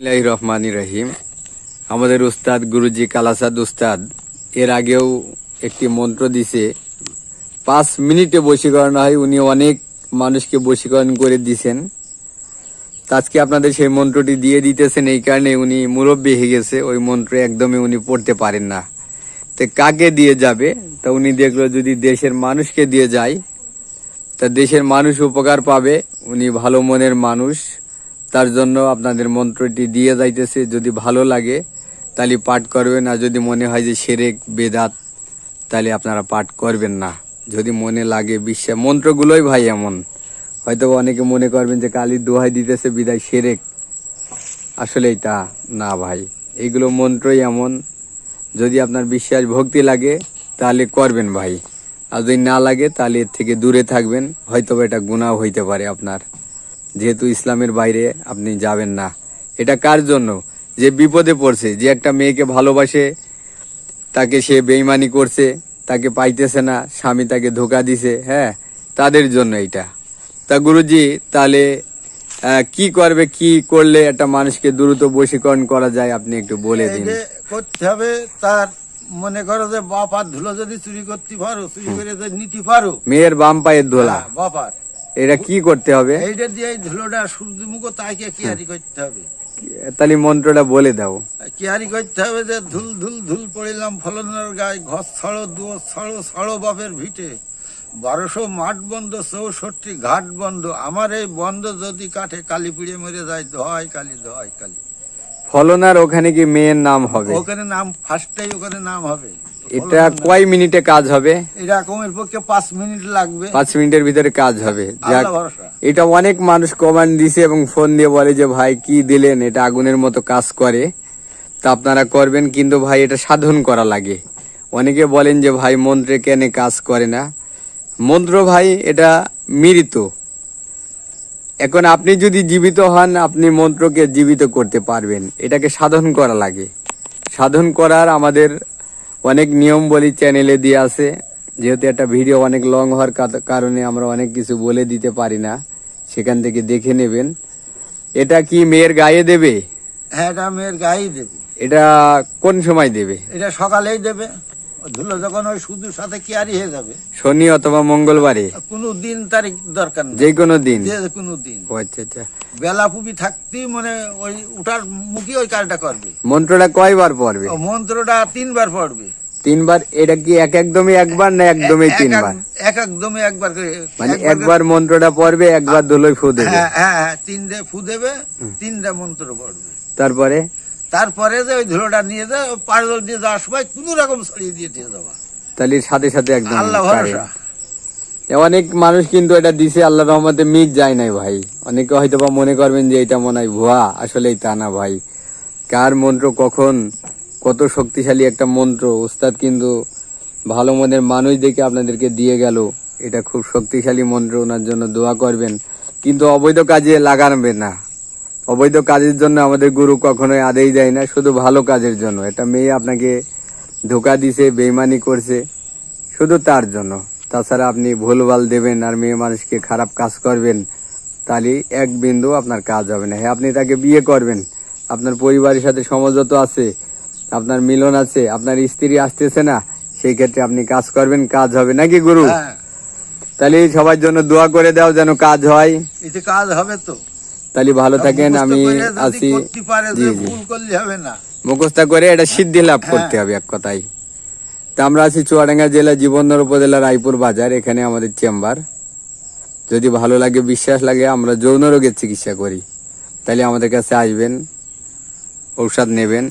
বিসমিল্লাহির রহমানির রহিম আমাদের উস্তাদ গুরুজি কালাসাদ উস্তাদ এর আগেও একটি মন্ত্র দিছে, পাঁচ মিনিটে বশীকরণ হয়, উনি অনেক মানুষকে বশীকরণ করে দিছেন। আজকে আপনাদের সেই মন্ত্রটি দিয়ে দিতেছেন, এই কারণে উনি মুরব্বী হয়ে গেছে, ওই মন্ত্র একদমই উনি পড়তে পারেন না। তো কাকে দিয়ে যাবে? তা উনি দেখল যদি দেশের মানুষকে দিয়ে যায়, তা দেশের মানুষ উপকার পাবে, উনি ভালো মনের মানুষ। তার জন্য আপনাদের মন্ত্রটি দিয়ে যাইতেছে, যদি ভালো লাগে তাহলে পাঠ করবেন, আর যদি মনে হয় যে সেরেক বেদাত, তাহলে আপনারা পাঠ করবেন না। যদি মনে লাগে বিশ্বাস, মন্ত্রগুলোই ভাই এমন। হয়তো অনেকে মনে করবেন যে কালির দোহাই দিতেছে, বিদায় সেরেক আসলেই তা না ভাই এইগুলো মন্ত্রই এমন। যদি আপনার বিশ্বাস ভক্তি লাগে, তাহলে করবেন ভাই। আর যদি না লাগে, তাহলে এর থেকে দূরে থাকবেন। হয়তো এটা গুণাও হইতে পারে আপনার। যেহেতু ইসলামের বাইরে আপনি যাবেন না। এটা কার জন্য? যে বিপদে পড়ছে যে একটা মেয়েকে ভালোবাসে তাকে সে বেইমানি করছে তাকে পাইতেছে না স্বামী তাকে ধোকা দিছে হ্যাঁ তাদের জন্য এটা। তা গুরুজি তাহলে কি করবে কি করলে একটা মানুষকে দ্রুত বশীকরণ করা যায় আপনি একটু বলে দিন। করতে হবে তার মনে করো যে বাপার ধুলো যদি চুরি করতে পারো চুরি করে যদি নিতে পারো। মেয়ের বাম পায়ের ধোলা। হ্যাঁ, বাপার এটা কি করতে হবে? এইটা দিয়ে ধুলোটা সূর্যমুখ তাকে কিয়ারি করতে হবে। তাহলে মন্ত্রটা বলে দাও। কিয়ারি করতে হবে যে ধুল ধুল ধুল পড়িলাম ফলনের গায়ে ঘর ছাড়ো দুয়ার ছাড়ো ছাড়ো বাপের ভিটে। বারোশো মাঠ বন্ধ চৌষট্টি ঘাট বন্ধ। আমার এই বন্ধ যদি কাঠে কালি পিড়ে মরে যায় ধয় কালি দোহাই কালি। ফলনার ওখানে কি মেয়ের নাম হবে? ওখানে নাম ফার্স্টটাই ওখানে নাম হবে। এটা কয় মিনিটে কাজ হবে? পক্ষে পাঁচ মিনিট লাগবে। পাঁচ মিনিটের ভিতরে কাজ হবে। আল্লাহ ভরসা। এটা অনেক মানুষ কমান্ড দিছে এবং ফোন দিয়ে বলে যে ভাই কি দিলেন? এটা আগুনের মতো কাজ করে। তা আপনারা করবেন কিন্তু ভাই এটা সাধন করা লাগে। অনেকে বলেন যে ভাই মন্ত্রে কেন কাজ করে না? মন্ত্র ভাই এটা মৃত। এখন আপনি যদি জীবিত হন আপনি মন্ত্রকে জীবিত করতে পারবেন। এটাকে সাধন করা লাগে। সাধন করার আমাদের অনেক নিয়ম বলি চ্যানেলে দিয়ে আছে। যেহেতু একটা ভিডিও অনেক লং হওয়ার কারণে আমরা অনেক কিছু বলে দিতে পারি না। সেখান থেকে দেখে নেবেন। এটা কি মেয়ের গায়ে দেবে? হ্যাঁ এটা মেয়ের গায়েই দেবে। এটা কোন সময় দেবে? এটা সকালেই দেবে। ধুলো যখন ওই শুধুর সাথে কিয়ারি হয়ে যাবে। শনি অথবা মঙ্গলবারে? কোনো দিন তারিখ দরকার নেই। যে কোনো দিন? যে কোনো দিন। আচ্ছা আচ্ছা। বেলা পুবি থাকতেই মানে ওই উঠার মুখে ওই কাজটা করবে। মন্ত্রটা কয়বার পড়বে? মন্ত্রটা তিনবার পড়বে। তিনবার এটা কি এক একদমই একবার না একদমই এক- এক- তিনবার? এক একদমই একবার করে মানে একবার মন্ত্রটা পড়বে একবার দোলই ফু দেবে। হ্যাঁ হ্যাঁ হ্যাঁ তিনটে ফু দেবে তিনটা মন্ত্র পড়বে। তারপরে? তারপরে যে ওই ধুলোটা নিয়ে যায় ওই পাড়দল দিয়ে যাওয়ার সময় কোনো রকম ছড়িয়ে দিয়ে দিয়ে যাওয়া তাহলে সাথে সাথে একদম আল্লাহ ভরসা। অনেক মানুষ কিন্তু এটা দিছে আল্লাহ রহমতে মিট যায় নাই ভাই। অনেকে হয়তো বা মনে করবেন যে এটা মনে হয় ভুয়া আসলেই তা না ভাই। কার মন্ত্র কখন কত শক্তিশালী একটা মন্ত্র। উস্তাদ কিন্তু ভালো মনের মানুষ দেখে আপনাদেরকে দিয়ে গেল। এটা খুব শক্তিশালী মন্ত্র, ওনার জন্য দোয়া করবেন। কিন্তু অবৈধ কাজে লাগানবে না। অবৈধ কাজের জন্য আমাদের গুরু কখনোই আদেই দেয় না, শুধু ভালো কাজের জন্য। এটা মেয়ে আপনাকে ধোকা দিছে, বেইমানি করছে, শুধু তার জন্য। তাছাড়া আপনি ভুলভাল দেবেন আর মেয়ে মানুষকে খারাপ কাজ করবেন, তাহলে এক বিন্দু আপনার কাজ হবে না। হ্যাঁ আপনি তাকে বিয়ে করবেন। আপনার পরিবারের সাথে সমঝোত আছে। আপনার মিলন আছে আপনার স্ত্রী আসতেছে না সেই ক্ষেত্রে আপনি কাজ করবেন কাজ হবে নাকি গুরু? হ্যাঁ। তাহলে সবার জন্য দোয়া করে দাও যেন কাজ হয়। এতে কাজ হবে তো। তাহলে ভালো থাকেন আমি আছি। জি জি। না। মুখস্থ করে এটা সিদ্ধি লাভ করতে হবে এক কথায়। তা আমরা আছি চুয়াডাঙ্গা জেলা জীবননগর উপজেলা রায়পুর বাজার এখানে আমাদের চেম্বার। যদি ভালো লাগে বিশ্বাস লাগে আমরা যৌন রোগের চিকিৎসা করি। তাহলে আমাদের কাছে আসবেন ঔষধ নেবেন।